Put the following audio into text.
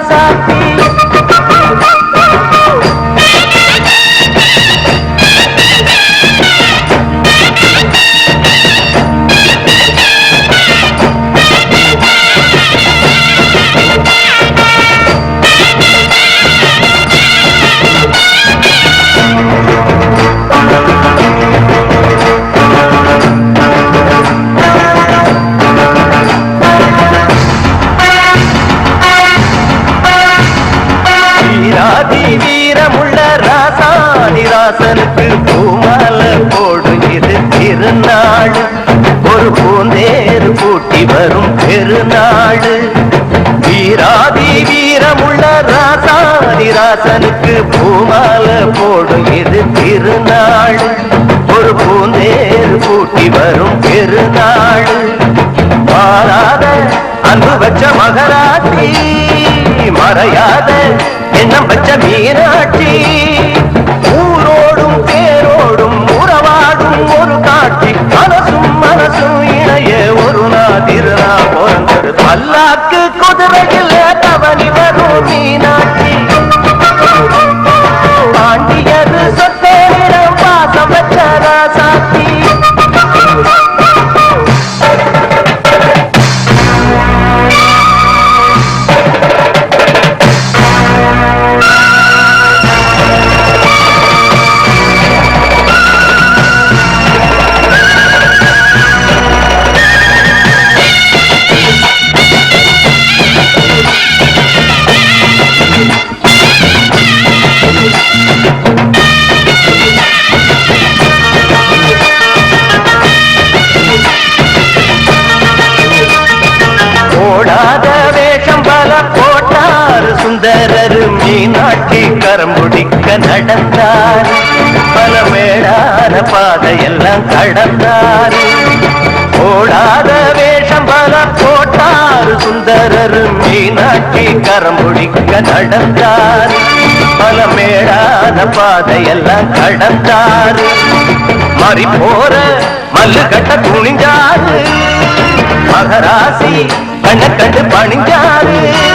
casa. நாடு வீராதி வீரமுள்ள ராசாதி ராசனுக்கு பூமால போடும் இது திருநாள். ஒரு பூந்தேர் கூட்டி வரும் பெருநாள். மாறாத அன்பு வச்ச மகராட்டி மறையாத எண்ணம் வச்ச மீனாட்சி. மீனாட்சி முடிக்க நடந்தார். பல மேடான பாதையெல்லாம் கடந்தார். ஓடாத வேஷம் பல போட்டார். சுந்தரர் மீனாட்சி கரம் முடிக்க நடந்தார். பல மேடான பாதையெல்லாம் கடந்தார். மாறி போற மல்லு கட்ட துணிஞ்சாரு. மகராசி கண்ண கண்டு பணிஞ்சாரு.